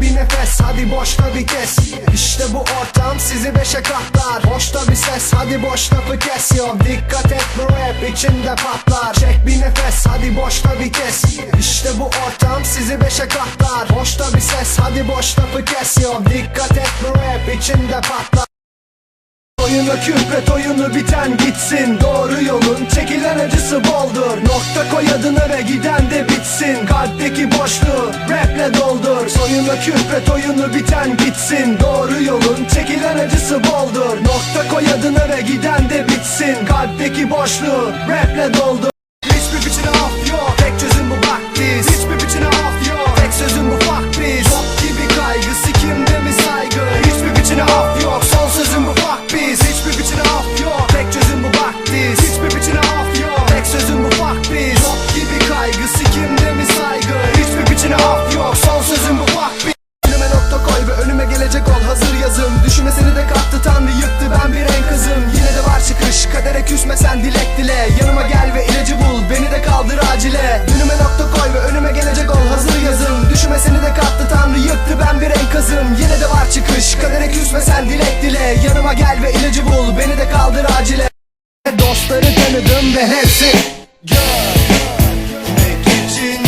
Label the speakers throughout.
Speaker 1: Bir nefes hadi boşta bir kes. İşte bu ortam sizi beşe katlar. Boşta bir ses hadi boş lafı kes. Yo Dikkat et bu rap içinde patlar. Çek bir nefes hadi boşta bir kes. İşte bu ortam sizi beşe katlar. Boşta bir ses hadi boş lafı kes. Yo Dikkat et bu rap içinde patlar Oyunu küfret oyunu biten gitsin. Doğru yolun çekilen acısı boldur. Nokta koy adını ve giden de bitsin. Kalpteki boşluğu raple doldur. Soyunu küfret oyunu biten gitsin. Doğru yolun çekilen acısı boldur. Nokta koy adını ve giden de bitsin. Kalpteki boşluğu raple doldur Dostları tanıdım ve hepsi Görmek için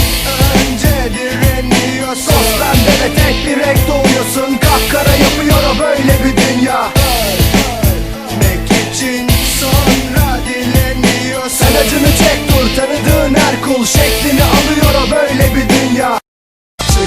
Speaker 1: önce direniyor Sos bende ve tek bir renk doğuyorsun. Kapkara yapıyor o böyle bir dünya. Görmek için sonra dileniyor Sen acını çek dur tanıdığın her kul Şeklini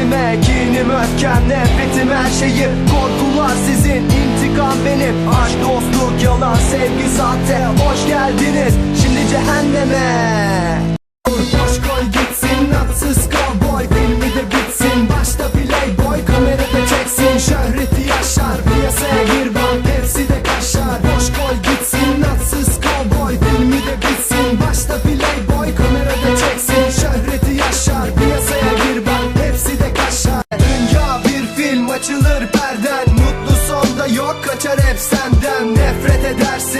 Speaker 1: cehennemime Kinim öfkem nefretim her şeyim. Korkular sizin intikam benim. Aşk dostluk yalan sevgi sahte. Hoş geldiniz. Şimdi cehenneme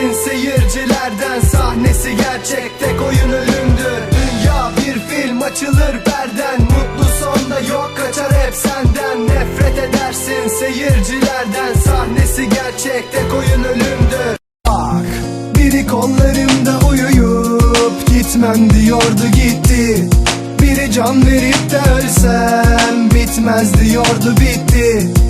Speaker 1: edersin seyircilerden Sahnesi gerçek tek oyun ölümdür Dünya bir film açılır perden. Mutlu sonda yok kaçar hep senden. Nefret edersin seyircilerden Sahnesi gerçek tek oyun ölümdür Bak biri kollarımda uyuyup Gitmem diyordu gitti. Biri can verip de ölsem Bitmez diyordu bitti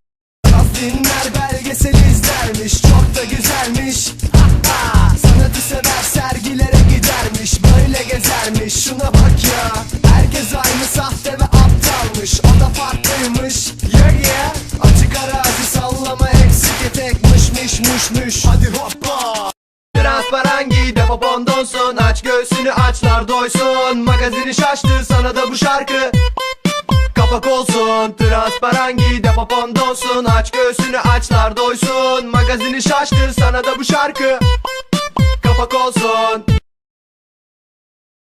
Speaker 1: Gezermiş şuna bak ya. Herkes aynı sahte ve aptalmış. O da farklıymış. Yeah yeah. Açık arazi sallama eksi düşmüş Hadi hoppa.
Speaker 2: Transparan giy depo pondonsun Aç göğsünü açlar doysun. Magazini şaştı sana da bu şarkı. Kapak olsun Transparan giy depo pondonsun Aç göğsünü açlar doysun. Magazini şaştı sana da bu şarkı. Kapak olsun